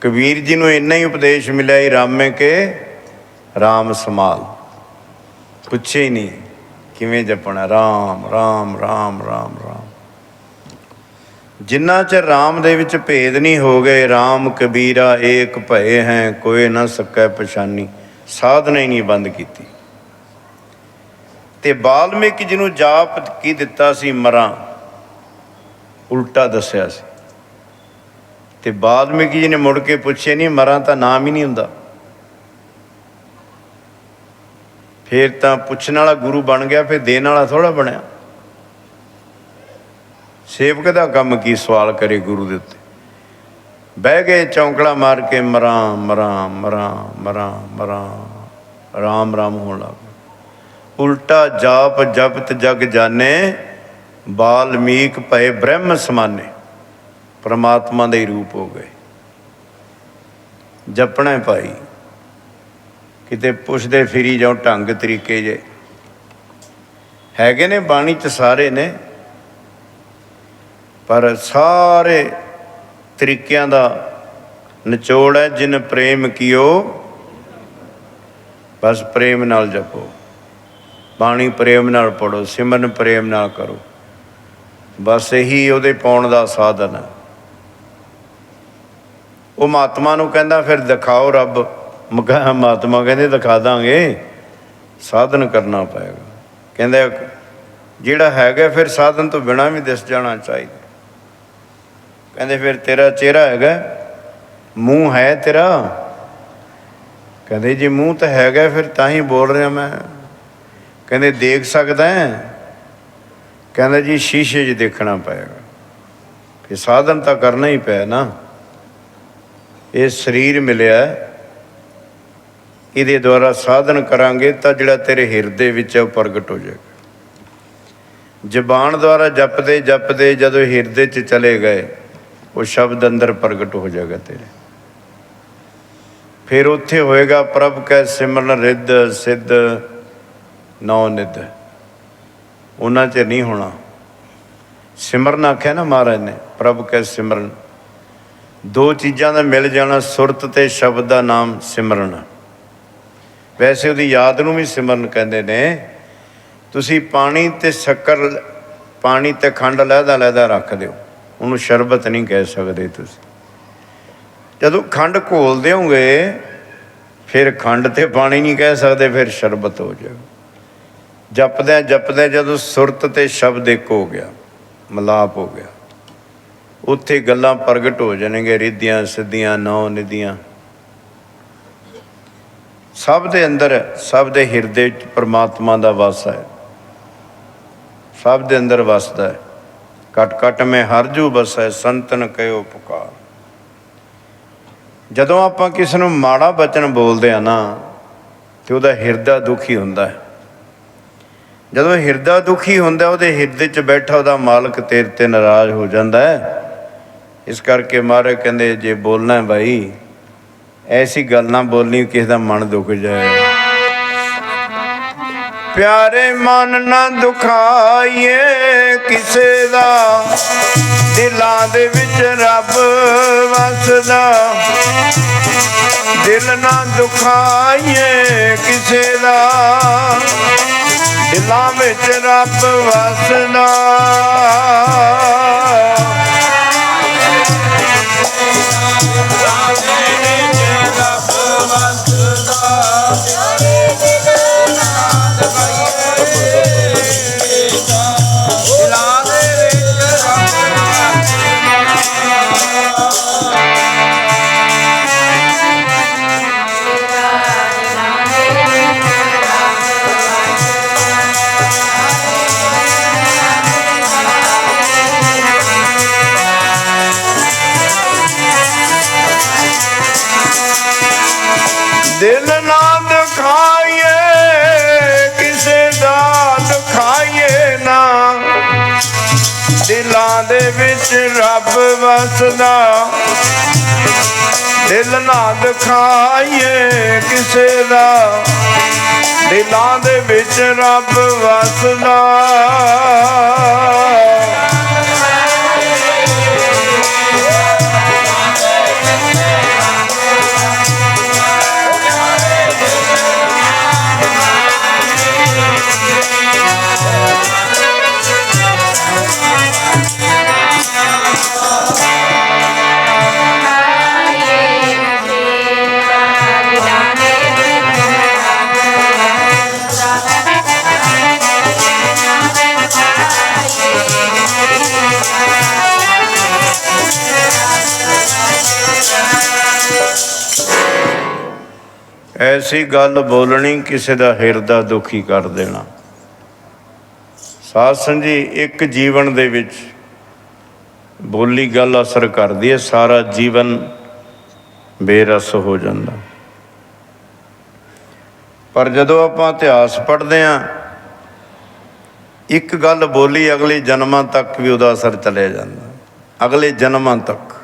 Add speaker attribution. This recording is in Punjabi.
Speaker 1: ਕਬੀਰ ਜੀ ਨੂੰ ਇੰਨਾ ਹੀ ਉਪਦੇਸ਼ ਮਿਲਿਆ ਹੀ ਰਾਮੇ ਕੇ ਰਾਮ ਸਮਾਲ ਪੁੱਛੇ ਹੀ ਨਹੀਂ ਕਿਵੇਂ ਜਪਣਾ। ਰਾਮ ਰਾਮ ਰਾਮ ਰਾਮ ਰਾਮ। ਜਿੰਨਾ ਚਿਰ ਰਾਮ ਦੇ ਵਿੱਚ ਭੇਦ ਨਹੀਂ ਹੋ ਗਏ, ਰਾਮ ਕਬੀਰਾ ਏਕ ਭਏ ਹੈ, ਕੋਈ ਨਾ ਸਕੈ ਪਛਾਨੀ। ਸਾਧਨਾ ਹੀ ਨਹੀਂ ਬੰਦ ਕੀਤੀ। ਤੇ ਬਾਲਮੀਕ ਜਿਹਨੂੰ ਨੂੰ ਜਾਪ ਕੀ ਦਿੱਤਾ ਸੀ? ਮਰਾਂ। ਉਲਟਾ ਦੱਸਿਆ ਸੀ। ਤੇ ਬਾਲਮੀਕੀ ਜੀ ਨੇ ਮੁੜ ਕੇ ਪੁੱਛਿਆ ਨਹੀਂ, ਮਰਾਂ ਤਾਂ ਨਾਮ ਹੀ ਨਹੀਂ ਹੁੰਦਾ। ਫਿਰ ਤਾਂ ਪੁੱਛਣ ਵਾਲਾ ਗੁਰੂ ਬਣ ਗਿਆ, ਫਿਰ ਦੇਣ ਵਾਲਾ ਥੋੜਾ ਬਣਿਆ। ਸੇਵਕ ਦਾ ਕੰਮ ਕੀ ਸਵਾਲ ਕਰੇ ਗੁਰੂ ਦੇ ਉੱਤੇ? ਬਹਿ ਗਏ ਚੌਂਕੜਾ ਮਾਰ ਕੇ, ਮਰਾਂ ਮਰਾਂ ਮਰਾਂ ਮਰਾਂ ਮਰਾਂ, ਰਾਮ ਰਾਮ ਹੋਣ ਲੱਗ ਉਲਟਾ ਜਾਪ ਜਪਤ ਜਗ ਜਾਣੇ, ਬਾਲਮੀਕ ਭਏ ਬ੍ਰਹਮ ਸਮਾਨੇ। ਪਰਮਾਤਮਾ ਦੇ ਰੂਪ ਹੋ ਗਏ। ਜਪਣਾ ਭਾਈ। ਕਿਤੇ ਪੁੱਛਦੇ ਫਿਰੀ ਜਾਓ ਢੰਗ ਤਰੀਕੇ ਜੇ। ਹੈਗੇ ਨੇ ਬਾਣੀ ਚ ਸਾਰੇ ਨੇ। ਪਰ ਸਾਰੇ ਤਰੀਕਿਆਂ ਦਾ ਨਿਚੋੜ ਹੈ, ਜਿਨ ਪ੍ਰੇਮ ਕੀਓ, ਬਸ ਪ੍ਰੇਮ ਨਾਲ ਜਪੋ। ਬਾਣੀ ਪ੍ਰੇਮ ਨਾਲ ਪੜੋ ਸਿਮਰਨ ਪ੍ਰੇਮ ਨਾਲ ਕਰੋ। ਬਸ ਇਹੀ ਉਹਦੇ ਪਾਉਣ ਦਾ ਸਾਧਨ ਹੈ। ਉਹ ਮਹਾਤਮਾ ਨੂੰ ਕਹਿੰਦਾ, ਫਿਰ ਦਿਖਾਓ ਰੱਬ। ਮਗਾ ਮਹਾਤਮਾ ਕਹਿੰਦੇ, ਦਿਖਾ ਦਾਂਗੇ। ਸਾਧਨ ਕਰਨਾ ਪਏਗਾ। ਕਹਿੰਦੇ, ਜਿਹੜਾ ਹੈਗਾ, ਫਿਰ ਸਾਧਨ ਤੋਂ ਬਿਨਾ ਵੀ ਦਿਸ ਜਾਣਾ ਚਾਹੀਦਾ। ਕਹਿੰਦੇ, ਫਿਰ ਤੇਰਾ ਚਿਹਰਾ ਹੈਗਾ, ਮੂੰਹ ਹੈ ਤੇਰਾ। ਕਹਿੰਦੇ, ਜੀ ਮੂੰਹ ਤਾਂ ਹੈਗਾ, ਫਿਰ ਤਾਂ ਹੀ ਬੋਲ ਰਿਹਾ ਮੈਂ। ਕਹਿੰਦੇ, ਦੇਖ ਸਕਦਾ ਹੈ। ਕਹਿੰਦਾ, ਜੀ, ਸ਼ੀਸ਼ੇ 'ਚ ਦੇਖਣਾ ਪਏਗਾ ਕਿ ਸਾਧਨ ਤਾਂ ਕਰਨਾ ਹੀ ਪਿਆ ਨਾ। ਇਹ ਸਰੀਰ ਮਿਲਿਆ ਇਹਦੇ ਦੁਆਰਾ ਸਾਧਨ ਕਰਾਂਗੇ ਤਾਂ ਜਿਹੜਾ ਤੇਰੇ ਹਿਰਦੇ ਵਿੱਚ ਹੈ ਉਹ ਪ੍ਰਗਟ ਹੋ ਜਾਏਗਾ। ਜ਼ਬਾਨ ਦੁਆਰਾ ਜਪਦੇ ਜਪਦੇ ਜਦੋਂ ਹਿਰਦੇ 'ਚ ਚਲੇ ਗਏ, ਉਹ ਸ਼ਬਦ ਅੰਦਰ ਪ੍ਰਗਟ ਹੋ ਜਾਏਗਾ ਤੇਰੇ। ਫਿਰ ਉੱਥੇ ਹੋਏਗਾ ਪ੍ਰਭ ਕੈ ਸਿਮਰਨ ਰਿੱਧ ਸਿੱਧ ਨੌ ਨਿਧ। ਉਹਨਾਂ 'ਚ ਨਹੀਂ ਹੋਣਾ। ਸਿਮਰਨ ਆਖਿਆ ਨਾ ਮਹਾਰਾਜ ਨੇ, ਪ੍ਰਭ ਕੈ ਸਿਮਰਨ। ਦੋ ਚੀਜ਼ਾਂ ਦਾ ਮਿਲ ਜਾਣਾ ਸੁਰਤ ਤੇ ਸ਼ਬਦ ਦਾ ਨਾਮ ਸਿਮਰਨ। ਵੈਸੇ ਉਹਦੀ ਯਾਦ ਨੂੰ ਵੀ ਸਿਮਰਨ ਕਹਿੰਦੇ ਨੇ, ਤੁਸੀਂ ਪਾਣੀ ਤੇ ਸ਼ੱਕਰ, ਪਾਣੀ ਤੇ ਖੰਡ ਲਹਿਦਾ ਲਹਿਦਾ ਰੱਖ ਦਿਓ। ਉਹਨੂੰ ਸ਼ਰਬਤ ਨਹੀਂ ਕਹਿ ਸਕਦੇ ਤੁਸੀਂ। ਜਦੋਂ ਖੰਡ ਘੋਲ ਦਿਓਗੇ, ਫਿਰ ਖੰਡ ਤੇ ਪਾਣੀ ਨਹੀਂ ਕਹਿ ਸਕਦੇ, ਫਿਰ ਸ਼ਰਬਤ ਹੋ ਜਾਏਗਾ। ਜਪਦਿਆਂ ਜਪਦਿਆਂ ਜਦੋਂ ਸੁਰਤ ਤੇ ਸ਼ਬਦ ਇੱਕ ਹੋ ਗਿਆ, ਮਲਾਪ ਹੋ ਗਿਆ। ਉੱਥੇ ਗੱਲਾਂ ਪ੍ਰਗਟ ਹੋ ਜਾਣਗੇ ਰਿੱਧੀਆਂ, ਸਿੱਧੀਆਂ, ਨੌ ਨਿਧੀਆਂ। ਸਭ ਦੇ ਅੰਦਰ, ਸਭ ਦੇ ਹਿਰਦੇ ਵਿੱਚ ਪਰਮਾਤਮਾ ਦਾ ਵਾਸ ਹੈ। ਸਭ ਦੇ ਅੰਦਰ ਵਸਦਾ ਹੈ। ਕਟ ਕਟ ਮੈਂ ਹਰ ਜੂ ਬਸੈ ਸੰਤਨ ਕਹਿਓ ਪੁਕਾਰ। ਜਦੋਂ ਆਪਾਂ ਕਿਸੇ ਨੂੰ ਮਾੜਾ ਬਚਨ ਬੋਲਦੇ ਆ ਨਾ, ਤੇ ਉਹਦਾ ਹਿਰਦਾ ਦੁਖੀ ਹੁੰਦਾ ਹੈ। ਜਦੋਂ ਹਿਰਦਾ ਦੁਖੀ ਹੁੰਦਾ, ਉਹਦੇ ਹਿਰਦੇ 'ਚ ਬੈਠਾ ਉਹਦਾ ਮਾਲਕ ਤੇਰੇ ਤੇ ਨਾਰਾਜ਼ ਹੋ ਜਾਂਦਾ ਹੈ। ਇਸ ਕਰਕੇ ਮਹਾਰਾਜ ਕਹਿੰਦੇ, ਜੇ ਬੋਲਣਾ ਭਾਈ, ਐਸੀ ਗੱਲ ਨਾ ਬੋਲਣੀ ਕਿਸੇ ਦਾ ਮਨ ਦੁਖ ਜਾਏ। ਪਿਆਰੇ ਮਨ ਨਾ ਦੁਖਾਈਏ ਕਿਸੇ ਦਾ, ਦਿਲਾਂ ਦੇ ਵਿੱਚ ਰੱਬ ਵਸਦਾ। ਦਿਲ ਨਾ ਦੁਖਾਈਏ ਕਿਸੇ ਦਾ, ਦਿਲਾਂ ਵਿੱਚ ਰੱਬ ਵਸਦਾ। ਦਿਲ ਨਾ ਦਿਖਾਈਏ, ਕਿਸੇ ਦਾ ਦਿਖਾਈਏ ਨਾ। ਦਿਲਾਂ ਦੇ ਵਿੱਚ ਰੱਬ ਵਸਦਾ। ਦਿਲ ਨਾ ਦਿਖਾਈਏ, ਕਿਸੇ ਦਾ। ਦਿਲਾਂ ਦੇ ਵਿੱਚ ਰੱਬ ਵਸਦਾ। ਐਸੀ ਗੱਲ ਬੋਲਣੀ ਕਿਸੇ ਦਾ ਹਿਰਦਾ ਦੁਖੀ ਕਰ ਦੇਣਾ। ਸਾਧ ਸੰਗਤ ਇੱਕ ਜੀਵਨ ਦੇ ਵਿੱਚ ਬੋਲੀ ਗੱਲ ਅਸਰ ਕਰਦੀ ਹੈ, ਸਾਰਾ ਜੀਵਨ ਬੇਰਸ ਹੋ ਜਾਂਦਾ। ਪਰ ਜਦੋਂ ਆਪਾਂ ਇਤਿਹਾਸ ਪੜ੍ਹਦੇ ਹਾਂ, ਇੱਕ ਗੱਲ ਬੋਲੀ ਅਗਲੇ ਜਨਮਾਂ ਤੱਕ ਵੀ ਉਹਦਾ ਅਸਰ ਚੱਲਿਆ ਜਾਂਦਾ। ਅਗਲੇ ਜਨਮਾਂ ਤੱਕ।